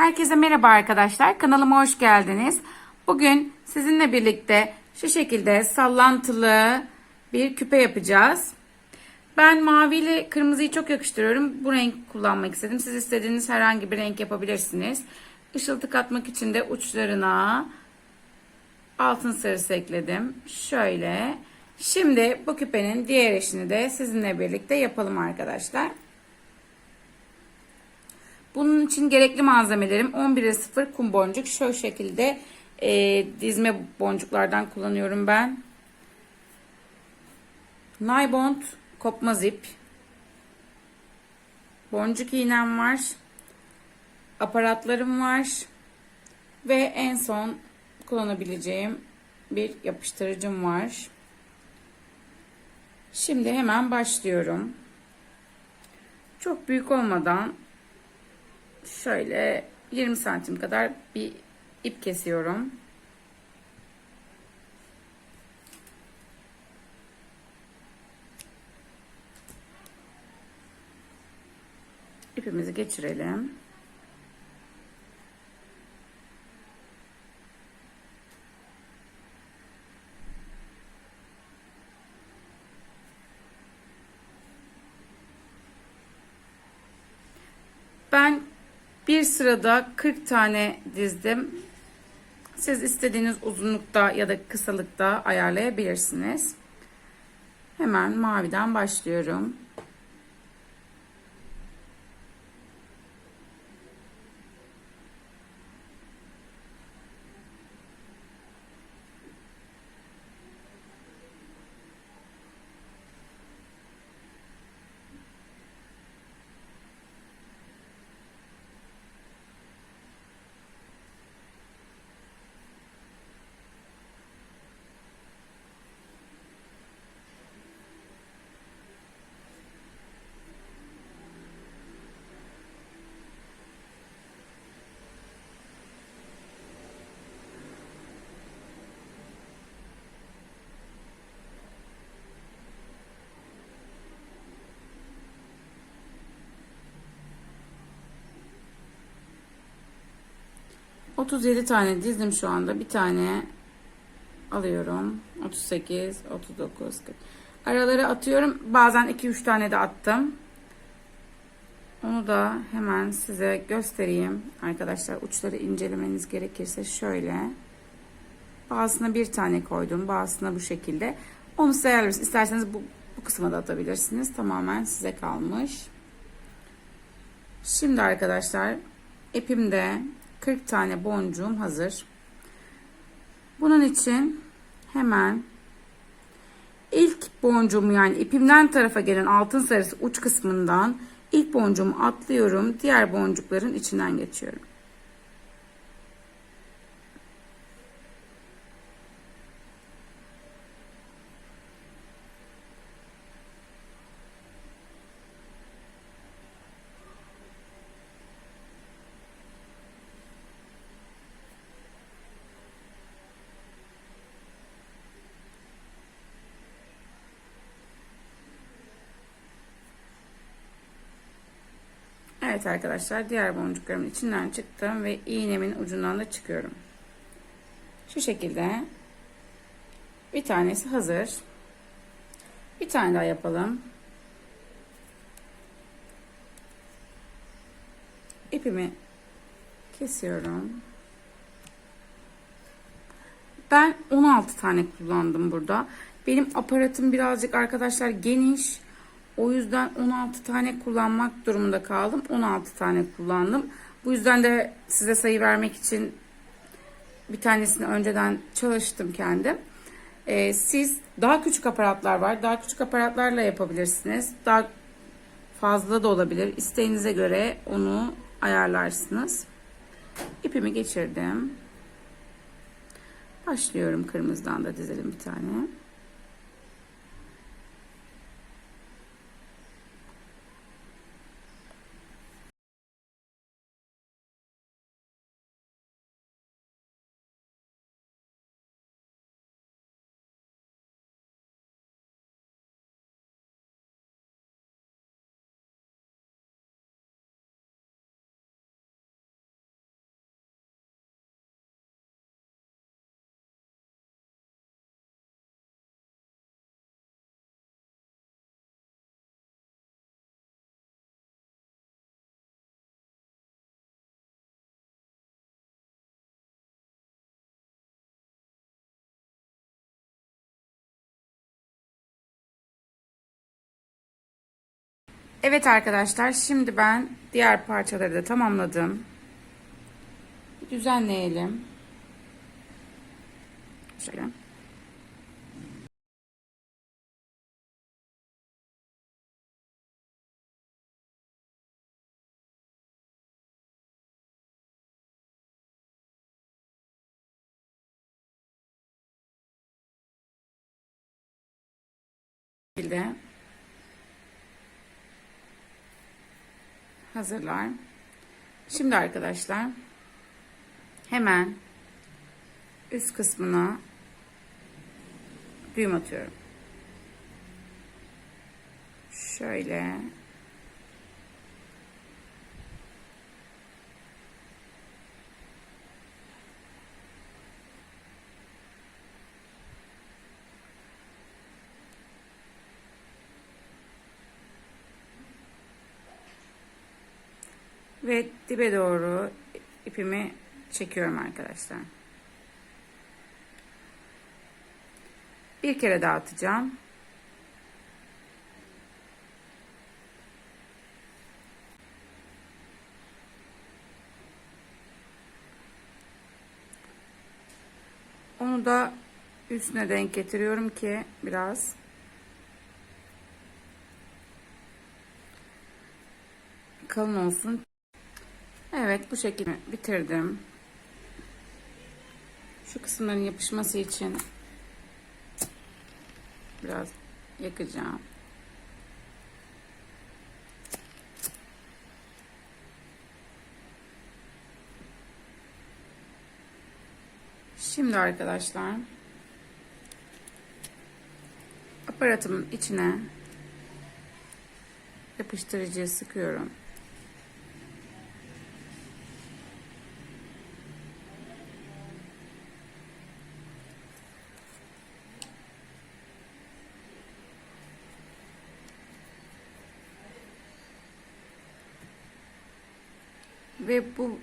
Herkese merhaba arkadaşlar. Kanalıma hoş geldiniz. Bugün sizinle birlikte şu şekilde sallantılı bir küpe yapacağız. Ben mavi ile kırmızıyı çok yakıştırıyorum. Bu renk kullanmak istedim. Siz istediğiniz herhangi bir renk yapabilirsiniz. Işıltı katmak için de uçlarına altın sarısı ekledim. Şöyle. Şimdi bu küpenin diğer eşini de sizinle birlikte yapalım arkadaşlar. Bunun için gerekli malzemelerim 11'e 0 kum boncuk. Şu şekilde e, dizme boncuklardan kullanıyorum ben. Naybond kopma zip. Boncuk iğnem var. Aparatlarım var. Ve en son kullanabileceğim bir yapıştırıcım var. Şimdi hemen başlıyorum. Çok büyük olmadan şöyle 20 santim kadar bir ip kesiyorum. İpimizi geçirelim. Ben bir sırada 40 tane dizdim. Siz istediğiniz uzunlukta ya da kısalıkta ayarlayabilirsiniz. Hemen maviden başlıyorum. Otuz yedi tane dizdim şu anda. Bir tane alıyorum. 38, 39, 40. Araları atıyorum. Bazen 2-3 tane de attım. Onu da hemen size göstereyim. Arkadaşlar uçları incelemeniz gerekirse şöyle. Bazısına bir tane koydum. Bazısına bu şekilde. Onu size ayarlarız. İsterseniz bu, bu kısma da atabilirsiniz. Tamamen size kalmış. Şimdi arkadaşlar ipimde 40 tane boncuğum hazır. Bunun için hemen ilk boncuğumu yani ipimden tarafa gelen altın sarısı uç kısmından ilk boncuğumu atlıyorum. Diğer boncukların içinden geçiyorum. Evet arkadaşlar diğer boncuklarımın içinden çıktım ve iğnemin ucundan da çıkıyorum. Şu şekilde bir tanesi hazır. Bir tane daha yapalım. İpimi kesiyorum. Ben 16 tane kullandım burada. Benim aparatım birazcık arkadaşlar geniş. O yüzden 16 tane kullanmak durumunda kaldım. 16 tane kullandım. Bu yüzden de size sayı vermek için bir tanesini önceden çalıştım kendim. Ee, siz daha küçük aparatlar var. Daha küçük aparatlarla yapabilirsiniz. Daha fazla da olabilir. İsteğinize göre onu ayarlarsınız. İpimi geçirdim. Başlıyorum kırmızıdan da dizelim bir tane. Evet arkadaşlar şimdi ben diğer parçaları da tamamladım. Düzenleyelim. Şöyle. şekilde hazırlar. Şimdi arkadaşlar hemen üst kısmına düğüm atıyorum. Şöyle ve dibe doğru ipimi çekiyorum arkadaşlar. Bir kere daha atacağım. Onu da üstüne denk getiriyorum ki biraz kalın olsun. Evet bu şekilde bitirdim. Şu kısımların yapışması için biraz yakacağım. Şimdi arkadaşlar aparatımın içine yapıştırıcıyı sıkıyorum. Ve bu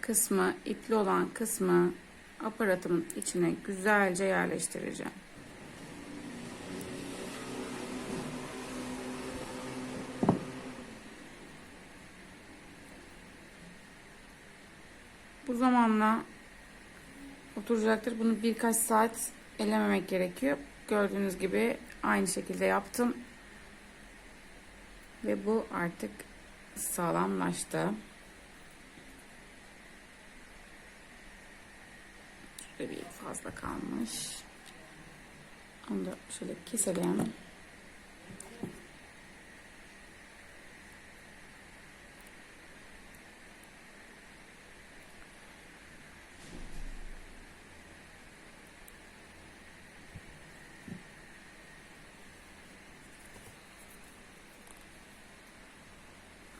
kısmı ipli olan kısmı aparatımın içine güzelce yerleştireceğim. Bu zamanla oturacaktır. Bunu birkaç saat ellememek gerekiyor. Gördüğünüz gibi aynı şekilde yaptım. Ve bu artık sağlamlaştı. Şurada bir fazla kalmış. Onu da şöyle keselim.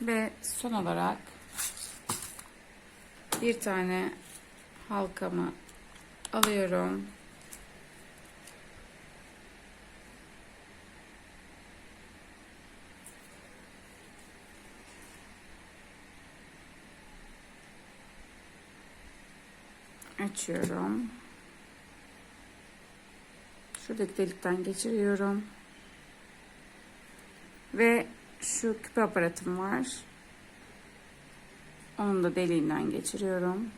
Ve son olarak bir tane halkamı alıyorum. Açıyorum. Şuradaki delikten geçiriyorum. Ve şu küpe aparatım var. Onu da deliğinden geçiriyorum.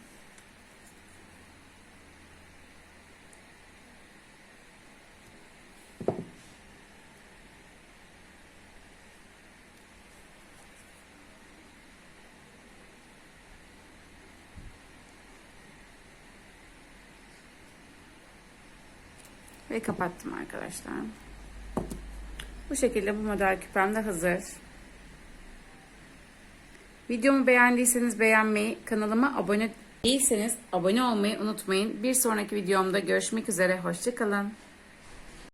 Ve kapattım arkadaşlar. Bu şekilde bu model küpem de hazır. Videomu beğendiyseniz beğenmeyi, kanalıma abone değilseniz abone olmayı unutmayın. Bir sonraki videomda görüşmek üzere. Hoşçakalın.